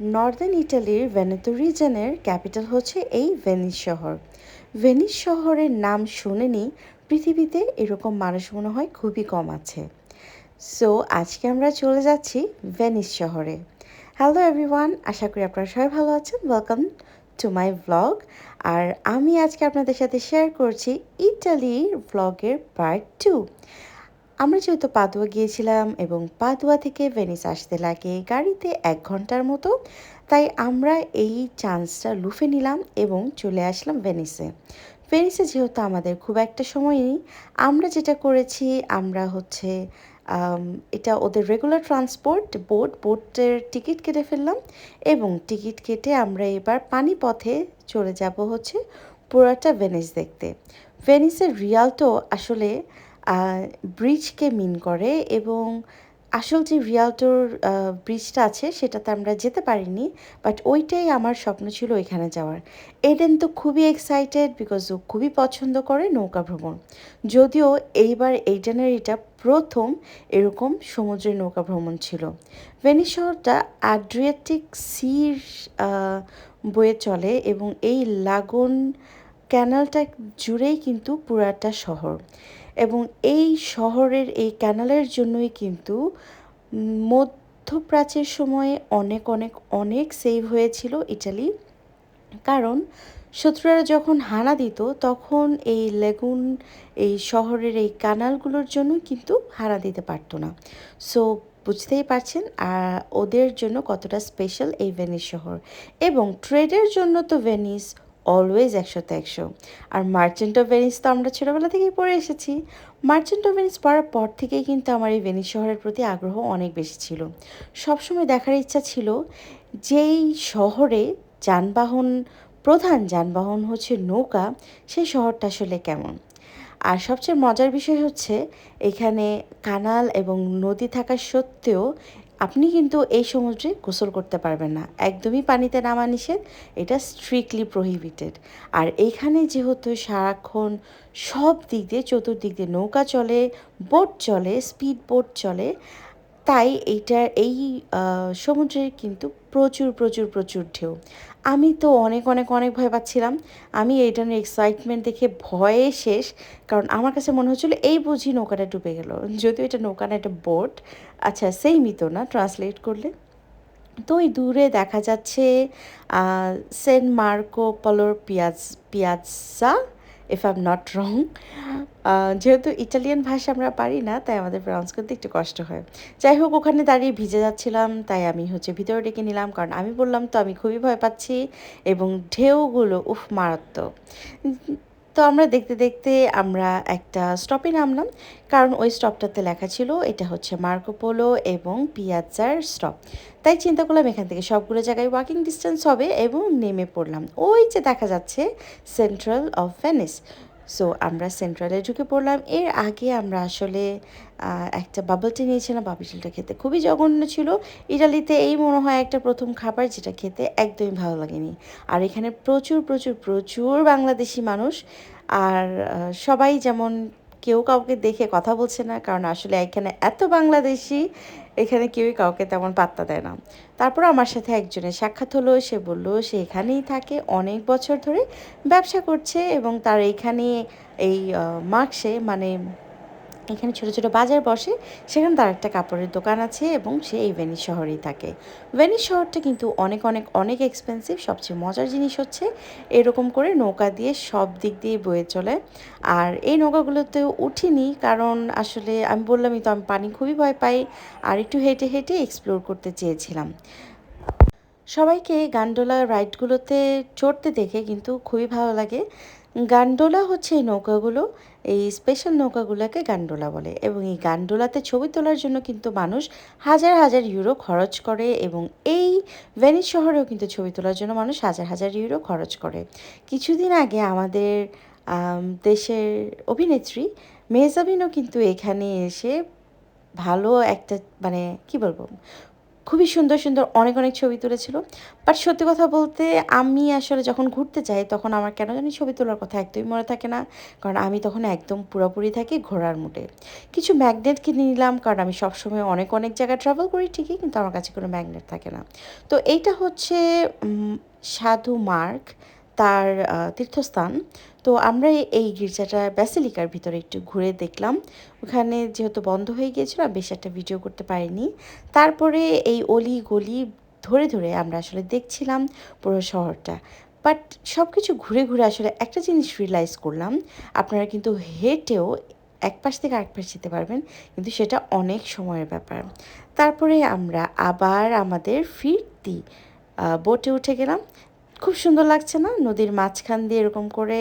Northern ইটালির Veneto রিজনের capital হচ্ছে এই ভেনিস শহর। ভেনিস শহরের নাম শুনেনি পৃথিবীতে এরকম মানুষ মনে হয় খুবই কম আছে। সো আজকে আমরা চলে যাচ্ছি ভেনিস শহরে। হ্যালো এভরিওয়ান আশা করি আপনারা সবাই ভালো আছেন। ওয়েলকাম টু মাই ভ্লগ আর আমি আজকে আপনাদের সাথে শেয়ার করছি ইটালির ভ্লগের পার্ট টু আমরা যেহেতু পাদুয়া গিয়েছিলাম এবং পাদুয়া থেকে ভেনিস আসতে লাগে গাড়িতে এক ঘণ্টার মতো, তাই আমরা এই চান্সটা লুফে নিলাম এবং চলে আসলাম ভেনিসে। ভেনিসে যেহেতু আমাদের খুব একটা সময় নেই, আমরা যেটা করেছি, আমরা হচ্ছে এটা ওদের রেগুলার ট্রান্সপোর্ট বোট বোটের টিকিট কেটে ফেললাম এবং টিকিট কেটে আমরা এবার পানিপথে চলে যাব হচ্ছে পুরাটা ভেনিস দেখতে। ভেনিসের রিয়ালটো আসলে ব্রিজকে মিন করে এবং আসল যে রিয়ালটোর ব্রিজটা আছে সেটাতে আমরা যেতে পারিনি বাট ওইটাই আমার স্বপ্ন ছিল ওইখানে যাওয়ার। এডেন তো খুবই এক্সাইটেড বিকজ ও খুবই পছন্দ করে নৌকা ভ্রমণ। যদিও এইবার এইডেনের এটা প্রথম এরকম সমুদ্রের নৌকা ভ্রমণ ছিল। ভেনিস শহরটা আড্রিয়াটিক সির বয়ে চলে এবং এই লাগন ক্যানালটা জুড়েই কিন্তু পুরাটা শহর। এবং এই শহরের এই ক্যানালের জন্যই কিন্তু মধ্যপ্রাচ্যের সময়ে অনেক অনেক অনেক সেভ হয়েছিল ইটালি। কারণ শত্রুরা যখন হানা দিত, তখন এই লেগুন এই শহরের এই কানালগুলোর জন্য কিন্তু হানা দিতে পারতো না। সো বুঝতেই পারছেন আর ওদের জন্য কতটা স্পেশাল এই ভেনিস শহর। এবং ট্রেডের জন্য তো ভেনিস অলওয়েজ একশোতে একশো। আর মার্চেন্ট অফ ভেনিস তো আমরা ছোটোবেলা থেকেই পড়ে এসেছি। মার্চেন্ট অফ ভেনিস পড়ার পর থেকেই কিন্তু আমার এই ভেনিস শহরের প্রতি আগ্রহ অনেক বেশি ছিল। সবসময় দেখার ইচ্ছা ছিল যেই শহরে যানবাহন, প্রধান যানবাহন হচ্ছে নৌকা, সেই শহরটা আসলে কেমন? আর সবচেয়ে মজার বিষয় হচ্ছে এখানে কানাল এবং নদী থাকা সত্ত্বেও আপনি কিন্তু এই সমুদ্রে গোসল করতে পারবেন না। একদমই পানিতে নামা নিষেধ, এটা স্ট্রিক্টলি প্রহিবিটেড আর এইখানে যেহেতু সারাক্ষণ সব দিক দিয়ে চতুর্দিক দিয়ে নৌকা চলে বোট চলে স্পিড বোট চলে, তাই এইটার এই সমুদ্রের কিন্তু প্রচুর প্রচুর প্রচুর ঢেউ। আমি তো অনেক অনেক অনেক ভয় পাচ্ছিলাম। আমি এইটার এক্সাইটমেন্ট দেখে ভয়ে শেষ, কারণ আমার কাছে মনে হচ্ছিল এই বুঝি নৌকাটা ডুবে গেল। যদিও এটা নৌকা না একটা বোট আচ্ছা সেইমই তো না ট্রান্সলেট করলে। তো ওই দূরে দেখা যাচ্ছে সেন্ট মার্কো পলোর পিয়াজ piazza if I'm not wrong যেহেতু ইটালিয়ান ভাষা আমরা পারি না, তাই আমাদের প্রনাউন্স করতে একটু কষ্ট হয়। যাই হোক, ওখানে দাঁড়িয়ে ভিজে যাচ্ছিলাম, তাই আমি হচ্ছে ভিতরে ডেকে নিলাম, কারণ আমি বললাম তো আমি খুবই ভয় পাচ্ছি এবং ঢেউগুলো, উফ, মারাত্মক। তো আমরা দেখতে দেখতে আমরা একটা স্টপে নামলাম। কারণ ওই স্টপটাতে লেখা ছিল, এটা হচ্ছে মার্কোপোলো এবং পিয়াজার স্টপ তাই চিন্তা করলাম এখান থেকে সবগুলো জায়গায় ওয়াকিং ডিস্টেন্স হবে এবং নেমে পড়লাম। ওই যে দেখা যাচ্ছে সেন্ট্রাল অফ ভেনিস সো আমরা সেন্ট্রালে ঢুকে পড়লাম। এর আগে আমরা আসলে একটা বাবল টি নিয়েছিলাম। বাবল টিটা খেতে খুবই জঘন্য ছিল। ইটালিতে এই মনে হয় একটা প্রথম খাবার যেটা খেতে একদমই ভালো লাগেনি। আর এখানে প্রচুর প্রচুর প্রচুর বাংলাদেশি মানুষ। আর সবাই যেমন কেউ কাউকে দেখে কথা বলছে না, কারণ আসলে এখানে এত বাংলাদেশি, এখানে কেউই কাউকে তেমন পাত্তা দেয় না। তারপর আমার সাথে একজনের সাক্ষাৎ হলো, সে বলল, সে এখানেই থাকে, অনেক বছর ধরে ব্যবসা করছে এবং তার এইখানে এই মার্কসে মানে এখানে ছোটো ছোটো বাজার বসে, সেখানে তার একটা কাপড়ের দোকান আছে এবং সে এই ভেনিস শহরেই থাকে। ভেনিস শহরটা কিন্তু অনেক অনেক অনেক এক্সপেন্সিভ সবচেয়ে মজার জিনিস হচ্ছে এরকম করে নৌকা দিয়ে সব দিক দিয়ে বয়ে চলে। আর এই নৌকাগুলোতে উঠিনি কারণ আসলে আমি বললামই তো, আমি পানি খুবই ভয় পাই আর একটু হেঁটে হেঁটে এক্সপ্লোর করতে চেয়েছিলাম। সবাইকে গান্ডোলা রাইডগুলোতে চড়তে দেখে কিন্তু খুবই ভালো লাগে। গান্ডোলা হচ্ছে এই নৌকাগুলো, এই স্পেশাল নৌকাগুলোকে গান্ডোলা বলে এবং এই গান্ডোলাতে ছবি তোলার জন্য কিন্তু মানুষ হাজার হাজার ইউরো খরচ করে এবং এই ভেনিস শহরেও কিন্তু ছবি তোলার জন্য মানুষ হাজার হাজার ইউরো খরচ করে। কিছুদিন আগে আমাদের দেশের অভিনেত্রী মেহজাবিনও কিন্তু এখানে এসে ভালো একটা মানে কি বলব খুবই সুন্দর সুন্দর অনেক অনেক ছবি তুলেছিল। বাট সত্যি কথা বলতে আমি আসলে যখন ঘুরতে যাই, তখন আমার কেন জানি ছবি তোলার কথা একদমই মনে থাকে না। কারণ আমি তখন একদম পুরোপুরি থাকি ঘোরার মুডে কিছু ম্যাগনেট কিনে নিলাম, কারণ আমি সবসময় অনেক অনেক জায়গায় ট্রাভেল করি ঠিকই, কিন্তু আমার কাছে কোনো ম্যাগনেট থাকে না। তো এইটা হচ্ছে সাধু মার্গ তার তীর্থস্থান। তো আমরা এই- গির্জাটা ব্যাসিলিকার ভিতরে একটু ঘুরে দেখলাম। ওখানে যেহেতু বন্ধ হয়ে গিয়েছিল বেশ একটা ভিডিও করতে পারিনি। তারপরে এই অলি গলি ধরে ধরে আমরা আসলে দেখছিলাম পুরো শহরটা। বাট সব কিছু ঘুরে ঘুরে আসলে একটা জিনিস রিয়েলাইজ করলাম, আপনারা কিন্তু হেঁটেও এক পাশ থেকে আরেক পাশ যেতে পারবেন, কিন্তু সেটা অনেক সময়ের ব্যাপার। তারপরে আমরা আবার আমাদের ফিরতি বোটে উঠে গেলাম। খুব সুন্দর লাগছে না? নদীর মাঝখান দিয়ে এরকম করে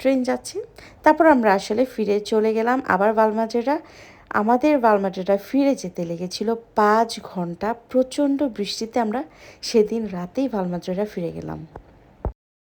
ট্রেন যাচ্ছে। তারপর আমরা আসলে ফিরে চলে গেলাম আবার বালমাজেরা আমাদের বালমাজেরা ফিরে যেতে লেগেছিল পাঁচ ঘণ্টা। প্রচণ্ড বৃষ্টিতে আমরা সেদিন রাতেই বালমাজেরা ফিরে গেলাম।